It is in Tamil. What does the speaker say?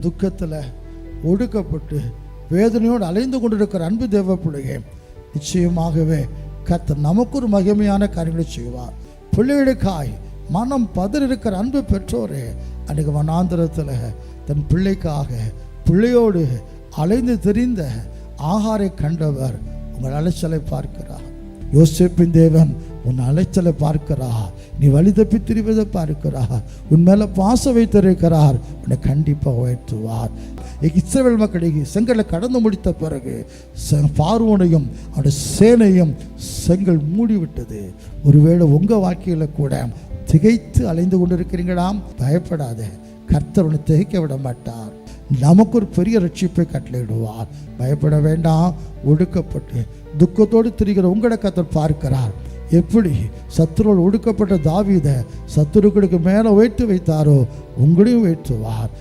துக்கத்தில் ஒடுக்கப்பட்டு வேதனையோடு அலைந்து கொண்டிருக்கிற அன்பு தேவ பிள்ளையே நிச்சயமாகவே கத்த நமக்கு ஒரு மகிமையான காரியங்களை செய்வார். பிள்ளைகளுக்காய் மனம் பதற இருக்கிற அன்பு பெற்றோரே அன்றைக்கு வனாந்திரத்தில் தன் பிள்ளைக்காக பிள்ளையோடு அலைந்து தெரிந்த ஆகாரை கண்டவர் உங்கள் அலைச்சலை பார்க்கிறார். யோசிப்பின் தேவன் உன் அலைச்சலை பார்க்கிறார். நீ வழி தப்பி திரிவதை பார்க்கிறார். உன் மேலே பாசம் வைத்திருக்கிறார். உன்னை கண்டிப்பாக உயர்த்துவார். இஸ்ரேல் மக்களுக்கு செங்கலை கடந்து முடித்த பிறகு பார்வோனையும் அவனுடைய சேனையும் செங்கல் மூடிவிட்டது. ஒருவேளை உங்கள் வாழ்க்கையில் கூட திகைத்து அலைந்து கொண்டிருக்கிறீங்களாம் பயப்படாத. கர்த்தர் உன்னை திகைக்க விட மாட்டார். நமக்கு ஒரு பெரிய ரட்சிப்பை கட்டளையிடுவார். பயப்பட வேண்டாம் ஒடுக்கப்பட்டு துக்கத்தோடு திரிகிற உங்களை கத்தர் பார்க்கிறார். எப்படி சத்துருவோடு ஒடுக்கப்பட்ட தாவீதை சத்துருக்களுக்கு மேலே உயர்த்து வைத்தாரோ உங்களையும் உயர்த்துவார்